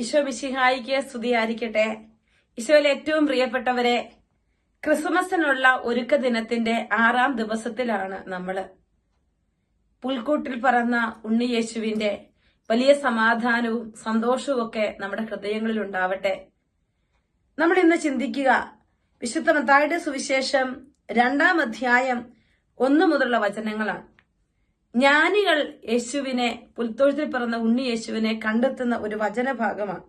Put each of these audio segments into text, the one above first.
ഈശോ മിശിഹായിക്ക് സ്തുതിയായിരിക്കട്ടെ. ഈശോയിൽ ഏറ്റവും പ്രിയപ്പെട്ടവരെ ക്രിസ്മസിനുള്ള ഒരുക്ക ദിനത്തിന്റെ ആറാം ദിവസത്തിലാണ് നമ്മൾ പുൽക്കൂട്ടിൽ പറന്ന ഉണ്ണിയേശുവിന്റെ വലിയ സമാധാനവും സന്തോഷവും ഒക്കെ നമ്മുടെ ഹൃദയങ്ങളിൽ ഉണ്ടാവട്ടെ. നമ്മൾ ഇന്ന് ചിന്തിക്കുക വിശുദ്ധ മത്തായുടെ സുവിശേഷം രണ്ടാം അധ്യായം ഒന്നു മുതലുള്ള വചനങ്ങളാണ്. ജ്ഞാനികൾ യേശുവിനെ പുൽത്തൊഴുത്തിൽ പിറന്ന ഉണ്ണി യേശുവിനെ കണ്ടെത്തുന്ന ഒരു വചനഭാഗമാണ്.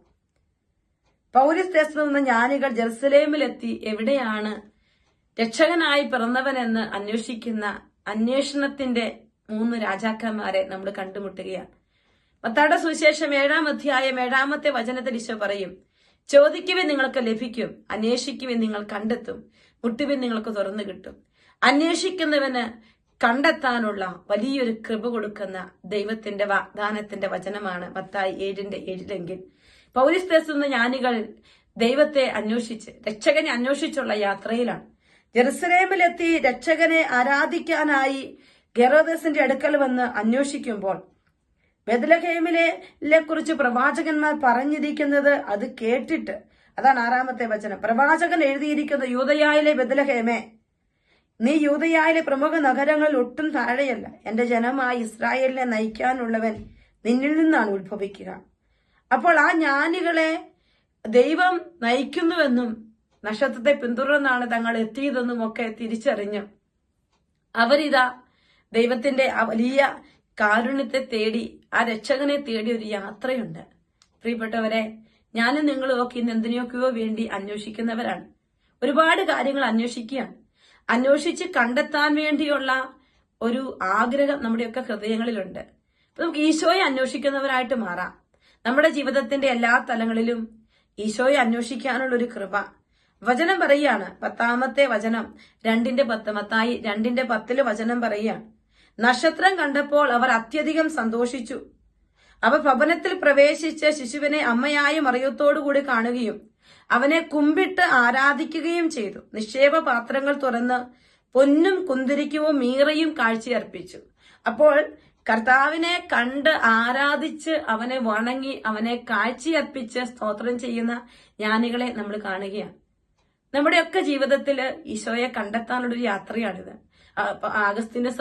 പൗരിസ് ദേശത്ത് നിന്ന് ജ്ഞാനികൾ ജെറുസലേമിലെത്തി എവിടെയാണ് രക്ഷകനായി പിറന്നവനെന്ന് അന്വേഷിക്കുന്ന അന്വേഷണത്തിന്റെ മൂന്ന് രാജാക്കന്മാരെ നമ്മൾ കണ്ടുമുട്ടുകയാണ്. മത്താടെ സുവിശേഷം ഏഴാം അധ്യായം ഏഴാമത്തെ വചനത്തിൽ ഈശോ പറയും ചോദിക്കുവേ നിങ്ങൾക്ക് ലഭിക്കും അന്വേഷിക്കുവേ നിങ്ങൾ കണ്ടെത്തും മുട്ടുവിൻ നിങ്ങൾക്ക് തുറന്നു കിട്ടും. അന്വേഷിക്കുന്നവന് കണ്ടെത്താനുള്ള വലിയൊരു കൃപ കൊടുക്കുന്ന ദൈവത്തിന്റെ വാഗ്ദാനത്തിന്റെ വചനമാണ് മത്തായി ഏഴിന്റെ ഏഴിലെങ്കിൽ. പൗരിസ്തേസ് എന്ന ജ്ഞാനികൾ ദൈവത്തെ അന്വേഷിച്ച് രക്ഷകനെ അന്വേഷിച്ചുള്ള യാത്രയിലാണ്. ജെറുസലേമിലെത്തി രക്ഷകനെ ആരാധിക്കാനായി ഗെറോദസിന്റെ അടുക്കൽ വന്ന് അന്വേഷിക്കുമ്പോൾ ബദലഹേമിലെ കുറിച്ച് പ്രവാചകന്മാർ പറഞ്ഞിരിക്കുന്നത് അത് കേട്ടിട്ട് അതാണ് ആറാമത്തെ വചനം. പ്രവാചകൻ എഴുതിയിരിക്കുന്ന യൂതയായിലെ ബദലഹേമേ നീ യൂതയായിലെ പ്രമുഖ നഗരങ്ങളിൽ ഒട്ടും താഴെയല്ല. എന്റെ ജനമായി ഇസ്രായേലിനെ നയിക്കാനുള്ളവൻ നിന്നിൽ നിന്നാണ് ഉത്ഭവിക്കുക. അപ്പോൾ ആ ജ്ഞാനികളെ ദൈവം നയിക്കുന്നുവെന്നും നക്ഷത്രത്തെ പിന്തുടർന്നാണ് തങ്ങൾ എത്തിയതെന്നും ഒക്കെ തിരിച്ചറിഞ്ഞു അവരിതാ ദൈവത്തിന്റെ വലിയ കാരുണ്യത്തെ തേടി ആ രക്ഷകനെ തേടി ഒരു യാത്രയുണ്ട്. പ്രിയപ്പെട്ടവരെ ഞാനും നിങ്ങളും ഒക്കെ ഇന്ന് എന്തിനൊക്കെയോ വേണ്ടി അന്വേഷിക്കുന്നവരാണ്. ഒരുപാട് കാര്യങ്ങൾ അന്വേഷിക്കുകയാണ്. അന്വേഷിച്ച് കണ്ടെത്താൻ വേണ്ടിയുള്ള ഒരു ആഗ്രഹം നമ്മുടെയൊക്കെ ഹൃദയങ്ങളിലുണ്ട്. അപ്പൊ നമുക്ക് ഈശോയെ അന്വേഷിക്കുന്നവരായിട്ട് മാറാം. നമ്മുടെ ജീവിതത്തിന്റെ എല്ലാ തലങ്ങളിലും ഈശോയെ അന്വേഷിക്കാനുള്ള ഒരു കൃപ. വചനം പറയുകയാണ്. പത്താമത്തെ വചനം രണ്ടിന്റെ പത്ത് മത്തായി രണ്ടിന്റെ പത്തിൽ വചനം പറയുകയാണ്. നക്ഷത്രം കണ്ടപ്പോൾ അവർ അത്യധികം സന്തോഷിച്ചു. അവ ഭവനത്തിൽ പ്രവേശിച്ച് ശിശുവിനെ അമ്മയായും മറിയത്തോടുകൂടി കാണുകയും അവനെ കുമ്പിട്ട് ആരാധിക്കുകയും ചെയ്തു. നിക്ഷേപ പാത്രങ്ങൾ തുറന്ന് പൊന്നും കുന്തിരിക്കവും മീറയും കാഴ്ചയർപ്പിച്ചു. അപ്പോൾ കർത്താവിനെ കണ്ട് ആരാധിച്ച് അവനെ വണങ്ങി അവനെ കാഴ്ചയർപ്പിച്ച് സ്തോത്രം ചെയ്യുന്ന ജ്ഞാനികളെ നമ്മൾ കാണുകയാണ്. നമ്മുടെയൊക്കെ ജീവിതത്തിൽ ഈശോയെ കണ്ടെത്താനുള്ളൊരു യാത്രയാണിത്. ആഗസ്തിന്റെ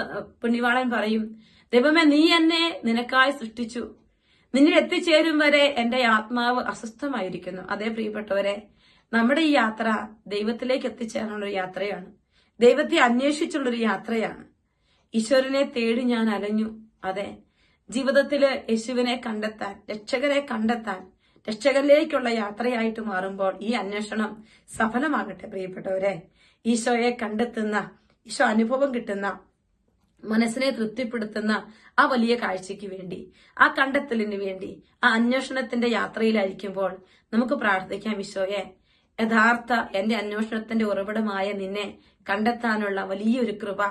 പുണ്യവാളൻ പറയും ദൈവമേ നീ എന്നെ നിനക്കായി സൃഷ്ടിച്ചു. നിന്നിൽ എത്തിച്ചേരും വരെ എന്റെ ആത്മാവ് അസ്വസ്ഥമായിരിക്കുന്നു. അതേ പ്രിയപ്പെട്ടവരെ നമ്മുടെ ഈ യാത്ര ദൈവത്തിലേക്ക് എത്തിച്ചേരാനുള്ള യാത്രയാണ്. ദൈവത്തെ അന്വേഷിച്ചുള്ളൊരു യാത്രയാണ്. ഈശ്വരനെ തേടി ഞാൻ അലഞ്ഞു. അതെ ജീവിതത്തിൽ യേശുവിനെ കണ്ടെത്താൻ രക്ഷകരെ കണ്ടെത്താൻ രക്ഷകരിലേക്കുള്ള യാത്രയായിട്ട് മാറുമ്പോൾ ഈ അന്വേഷണം സഫലമാകട്ടെ പ്രിയപ്പെട്ടവരെ. ഈശോയെ കണ്ടെത്തുന്ന ഈശോ അനുഭവം കിട്ടുന്ന മനസ്സിനെ തൃപ്തിപ്പെടുത്തുന്ന ആ വലിയ കാഴ്ചയ്ക്ക് വേണ്ടി ആ കണ്ടെത്തലിന് വേണ്ടി ആ അന്വേഷണത്തിന്റെ യാത്രയിലായിരിക്കുമ്പോൾ നമുക്ക് പ്രാർത്ഥിക്കാം വിശോയെ യഥാർത്ഥ എന്റെ അന്വേഷണത്തിന്റെ ഉറവിടമായ നിന്നെ കണ്ടെത്താനുള്ള വലിയൊരു കൃപ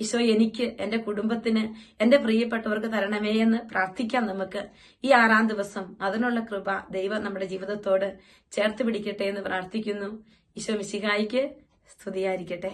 ഈശോ എനിക്ക് എന്റെ കുടുംബത്തിന് എന്റെ പ്രിയപ്പെട്ടവർക്ക് തരണമേ എന്ന് പ്രാർത്ഥിക്കാം നമുക്ക്. ഈ ആറാം ദിവസം അതിനുള്ള കൃപ ദൈവം നമ്മുടെ ജീവിതത്തോട് ചേർത്ത് പിടിക്കട്ടെ എന്ന് പ്രാർത്ഥിക്കുന്നു. ഈശോ മിശിഹായിക്ക് സ്തുതിയായിരിക്കട്ടെ.